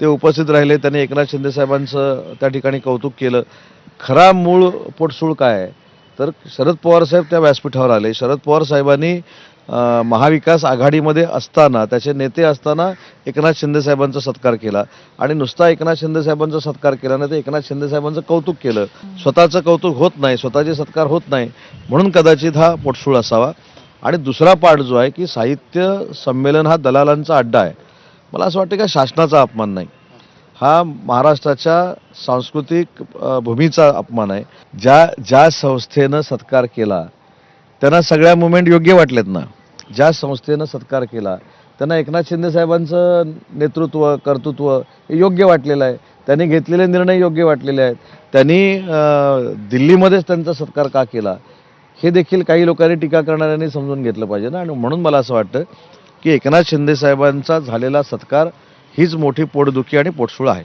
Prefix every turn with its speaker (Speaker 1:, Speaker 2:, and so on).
Speaker 1: ते उपस्थित राहिले. त्यांनी एकनाथ शिंदे साहेबांचं त्या ठिकाणी कौतुक केलं. खरा मूळ पोटसूळ काय? आहे तर शरद पवार साहेब त्या व्यासपीठावर आले. शरद पवार साहेबांनी महाविकास आघाडीमध्ये असताना त्याचे नेते असताना एकनाथ शिंदेसाहेबांचा सत्कार केला. आणि नुसता एकनाथ शिंदेसाहेबांचा सत्कार केला नाही तर एकनाथ शिंदेसाहेबांचं कौतुक केलं. स्वतःचं कौतुक होत नाही स्वतःचे सत्कार होत नाही म्हणून कदाचित हा पोटसूळ असावा. आणि दुसरा पाठ जो आहे की साहित्य संमेलन हा दलालांचा अड्डा आहे. मला असं वाटतं का शासनाचा अपमान नाही. हा महाराष्ट्राच्या सांस्कृतिक भूमीचा अपमान आहे. ज्या ज्या संस्थेनं सत्कार केला त्यांना सगळ्या मुवमेंट योग्य वाटलेत ना. ज्या संस्थेनं सत्कार केला त्यांना एकनाथ शिंदे साहेबांचं नेतृत्व कर्तृत्व हे योग्य वाटलेलं आहे. त्यांनी घेतलेले निर्णय योग्य वाटलेले आहेत. त्यांनी दिल्लीमध्येच त्यांचा सत्कार का केला हे देखील काही लोकांनी टीका करणाऱ्यांनी समजून घेतलं पाहिजे ना. आणि म्हणून मला असं वाटतं की एकनाथ शिंदे साहेबांचा झालेला सत्कार हीच मोठी पोटदुखी आणि पोटसुळा आहे.